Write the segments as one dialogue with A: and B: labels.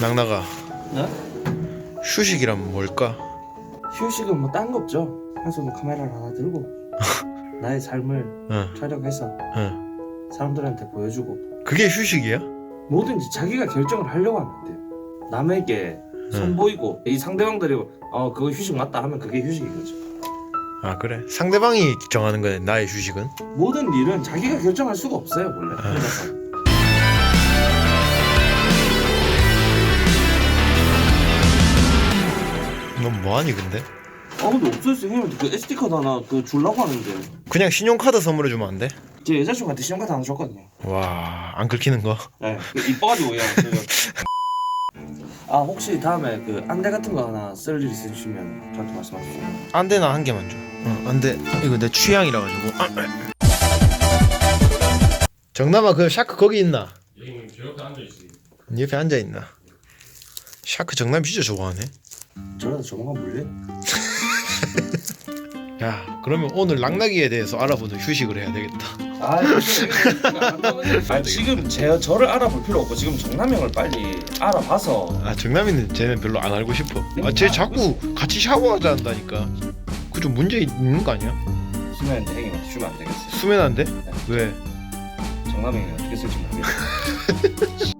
A: 낙나가
B: 네?
A: 휴식이란 뭘까?
B: 휴식은 뭐 딴 거 없죠. 한 손에 카메라를 하나 들고 나의 삶을
A: 응,
B: 촬영해서
A: 응.
B: 사람들한테 보여주고
A: 그게 휴식이야?
B: 뭐든지 자기가 결정을 하려고 하면 안 돼요. 남에게
A: 응.
B: 선보이고 이 상대방들이 어 그거 휴식 맞다 하면 그게 휴식인 거죠.
A: 아 그래? 상대방이 정하는 거네 나의 휴식은?
B: 모든 일은 자기가 결정할 수가 없어요 원래.
A: 아.
B: 혼자서.
A: 넌 뭐하니 근데?
B: 아 근데 없어졌어 형님한테 그 SD 카드 하나 그 줄라고 하는데
A: 그냥 신용카드 선물해주면 안 돼?
B: 제 여자친구한테 신용카드 하나 줬거든요.
A: 와 안 긁히는 거?
B: 네, 그 이뻐가지고 그냥 그... 아 혹시 다음에 그 안대 같은 거 하나 쓸 일 있으시면 저한테 말씀하세요.
A: 안 돼 나 한 개만 줘. 응, 안 돼. 이거 내 취향이라 가지고. 정남아 그 샤크 거기 있나?
C: 여기 저 옆에 앉아 있어요.
A: 네 옆에 앉아 있나? 샤크 정남 진짜 좋아하네.
B: 저라도 조만간 물래?
A: 야 그러면 오늘 낙나기에 대해서 알아보는 휴식을 해야 되겠다.
B: 아, 아 지금 제 저를 알아볼 필요 없고 지금 정남형을 빨리 알아봐서
A: 아 정남이는 쟤는 별로 안 알고 싶어. 아쟤 자꾸 같이 샤워하자 한다니까. 그 좀 문제 있는 거 아니야?
B: 수면 행님한테 주면 안 되겠어요.
A: 수면 안 돼? 왜?
B: 정남형이 어떻게 쓸지 모르겠어요.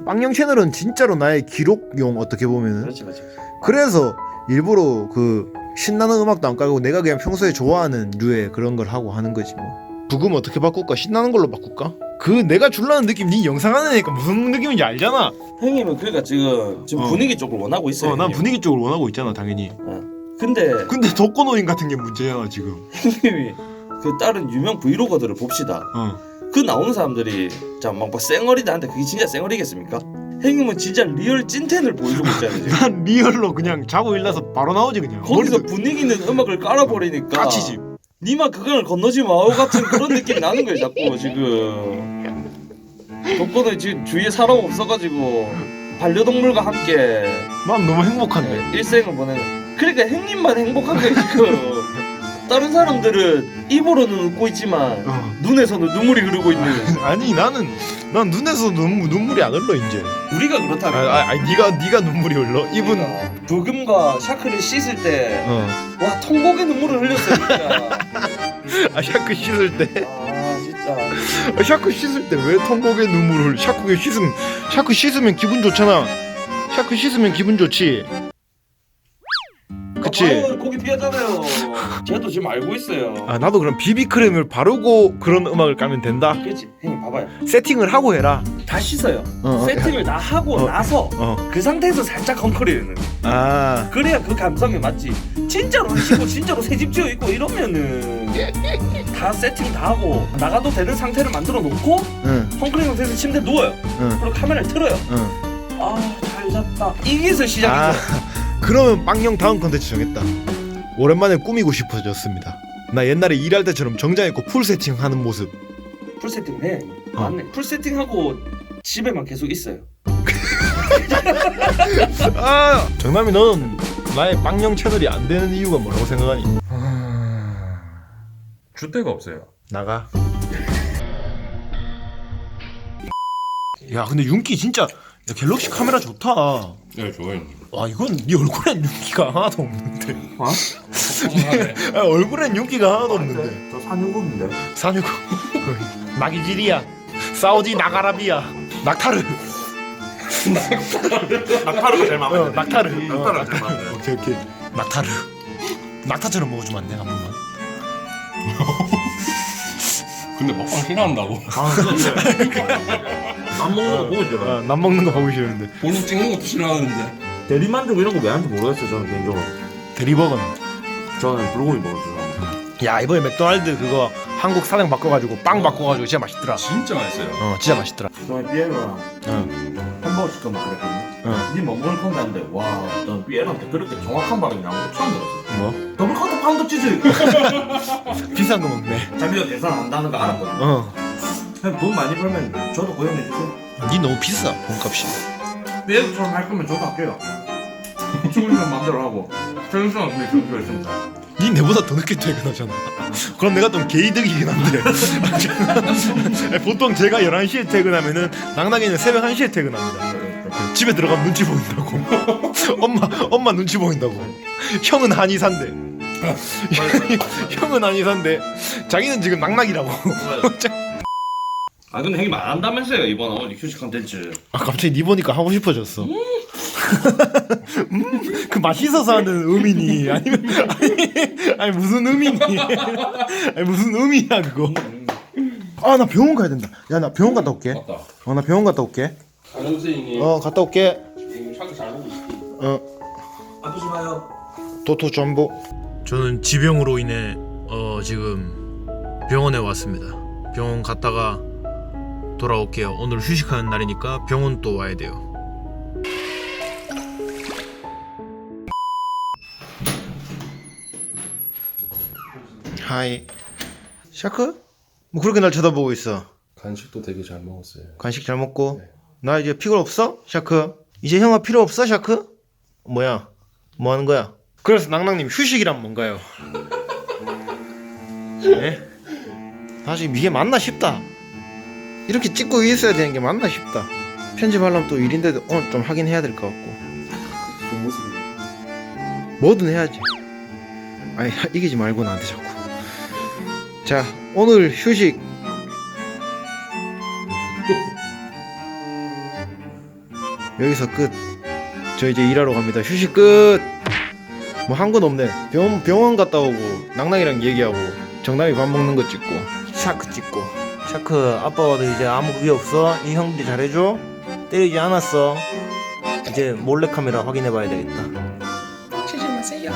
A: 빵형 채널은 진짜로 나의 기록용 어떻게 보면은
B: 그렇지 그렇지.
A: 그래서 일부러 그 신나는 음악도 안 깔고 내가 그냥 평소에 좋아하는 류의 그런 걸 하고 하는 거지 뭐 부금 어떻게 바꿀까 신나는 걸로 바꿀까 그 내가 줄라는 느낌 네 영상 안에 니까 무슨 느낌인지 알잖아
B: 형님은 그러니까 지금 지금
A: 어.
B: 분위기 쪽을 원하고 있어요.
A: 어 난
B: 형님.
A: 분위기 쪽을 원하고 있잖아 당연히
B: 근데
A: 근데 독거노인 같은 게 문제야 지금
B: 형님이 그 다른 유명 브이로거들을 봅시다.
A: 어
B: 그 나오는 사람들이 자막 뭐 쌩얼이다 한데 그게 진짜 쌩얼이겠습니까? 형님은 진짜 리얼 찐텐을 보여주고 있잖아요. 지금.
A: 난 리얼로 그냥 자고 일어나서 바로 나오지 그냥
B: 거기서 분위기 있는 음악을 깔아버리니까
A: 까치지
B: 니마 그걸 건너지 마오 같은 그런 느낌이 나는 거예요 자꾸 지금 독거는 지금 주위에 사람 없어가지고 반려동물과 함께
A: 난 너무 행복한데
B: 네, 일생을 보내는 그러니까 형님만 행복한 거예요 지금 다른 사람들은 입으로는 웃고 있지만
A: 어.
B: 눈에서는 눈물이 흐르고 있는.
A: 아니 나는 난 눈에서 눈, 눈물이 안 흘러 이제.
B: 우리가
A: 아,
B: 그렇다면
A: 아, 아니 네가 네가 눈물이 흘러? 입은
B: 부금과 샤크를 씻을 때
A: 어.
B: 와 통곡의 눈물을 흘렸어요 진짜.
A: 아 샤크 씻을 때?
B: 아 진짜.
A: 아, 샤크 씻을 때 왜 통곡의 눈물을 샤크에 씻으면 샤크 씻으면 기분 좋잖아. 샤크 씻으면 기분 좋지 그치
B: 아, 거기 피하잖아요. 쟤도 지금 알고 있어요.
A: 아 나도 그럼 비비크림을 바르고 그런 음악을 까면 된다?
B: 그렇지? 형님 봐봐요.
A: 세팅을 하고 해라.
B: 다 씻어요.
A: 어,
B: 세팅을 다 하고
A: 어.
B: 나서
A: 어.
B: 그 상태에서 살짝 헝클이는
A: 아.
B: 그래야 그 감성이 맞지. 진짜로 안 씻고 진짜로 새집 지어 있고 이러면은 다 세팅 다 하고 나가도 되는 상태를 만들어 놓고
A: 응,
B: 헝클인 상태에서 침대 누워요.
A: 응,
B: 그리고 카메라를 틀어요.
A: 응.
B: 아잘 잤다. 이게서 시작이죠
A: 아 그러면 빵형 다음 컨텐츠 정했다 오랜만에 꾸미고 싶어졌습니다 나 옛날에 일할 때처럼 정장 입고 풀 세팅 하는 모습
B: 풀 세팅 해
A: 어.
B: 맞네 풀 세팅하고 집에만 계속 있어요
A: 아 정남이 넌 나의 빵형 채널이 안 되는 이유가 뭐라고 생각하니?
C: 줏대가 없어요.
A: 나가. 야 근데 윤기 진짜 야, 갤럭시 카메라 좋다.
C: 네, 좋아요.
A: 와 이건 네 얼굴엔 윤기가 하나도 없는데.
B: 어?
C: 네.
A: 야, 얼굴엔 윤기가 하나도 없는데.
B: 저 사는군인데
A: 사내고 나기질이야. 사우디 나가라비야. 낙타르.
B: 낙타르가 제일 마음에
A: 어, 낙타르.
B: 낙타르가 제일 마음에 들어요.
A: 오케이 오케이. 낙타르. 낙타처럼 먹어주면 안 돼? 한 번만.
C: 근데 먹방 싫어한다고.
B: 안 먹는 거 보고
A: 아, 남 먹는 거 보기 싫은데.
C: 본인 찍는 것도 싫어하는데.
B: 대리만족 이런 거 왜 하는지 모르겠어요 저는 개인적으로
A: 대리버거는.
B: 저는 불고기 알아요
A: 야 이번에 맥도날드 그거 한국 사장 바꿔가지고 빵 바꿔가지고 진짜 맛있더라.
C: 진짜 맛있어요.
A: 어 진짜 맛있더라.
B: 저는 삐에로랑
A: 응.
B: 햄버거 시켜 먹거든요
A: 응.
B: 니뭐 먹을 건데 한데 와, 난 삐에로한테 그렇게 정확한 발음이 나온 거 처음 들었어
A: 뭐?
B: 더블 커터 파운드 치즈
A: 비싼 거 먹네.
B: 자기가 계산한다는 거 알았거든요
A: 어.
B: 그냥 돈 많이 벌면 저도 고용해주세요
A: 니 너무 비싸 돈값이.
B: 삐에로처럼 할 거면 저도 할게요 친구들이랑 마음대로 하고 최근수랑 근데 경주가 있습니다
A: 니 내보다 더 늦게 퇴근하잖아. 그럼 내가 좀 개이득이긴 한데. 보통 제가 11시에 퇴근하면은 낙낙이는 새벽 1시에 퇴근합니다. 집에 들어가면 눈치 보인다고. 엄마 엄마 눈치 보인다고. 형은 한의사인데. 형은 한의사인데 자기는 지금 낙낙이라고.
B: 아 근데 형님 안 한다면서요 이번 어머니 휴식 컨텐츠
A: 아 갑자기 니 보니까 하고 싶어졌어. 음, 그 맛있어서 하는 의미니 아니면 아니, 아니 무슨 의미니? 아니 무슨 의미야 그거? 아 나 병원 가야 된다. 야 나 병원 갔다 올게.
C: 맞다.
A: 어 나 병원 갔다 올게.
C: 안녕 선생님.
A: 어 갔다 올게.
C: 샤크 잘 보고 있어.
A: 어
B: 아프지 마요
A: 도토 전보. 저는 지병으로 인해 어 지금 병원에 왔습니다. 병원 갔다가 돌아올게요. 오늘 휴식하는 날이니까 병원 또 와야 돼요. 하이. 샤크? 뭐 그렇게 날 쳐다보고 있어?
C: 간식도 되게 잘 먹었어요.
A: 간식 잘 먹고 나 이제 피곤 없어? 샤크 이제 형아 필요 없어 샤크? 뭐야 뭐 하는 거야? 그래서 낭낭님 휴식이란 뭔가요? 네? 사실 이게 맞나 싶다 이렇게 찍고 있어야 되는 게 맞나 싶다 편집하려면 또 일인데도 오늘 좀 하긴 해야 될 것 같고
C: 그 모습.
A: 뭐든 해야지 아니 이기지 말고 나한테 자꾸 자 오늘 휴식 여기서 끝. 저 이제 일하러 갑니다. 휴식 끝. 뭐 한 건 없네. 병원 병원 갔다 오고 낭낭이랑 얘기하고 정남이 밥 먹는 거 찍고 샤크 찍고 샤크 아빠 와도 이제 아무 그게 없어? 이 형들이 잘해줘? 때리지 않았어? 이제 몰래카메라 확인해 봐야 되겠다.
D: 치지 마세요.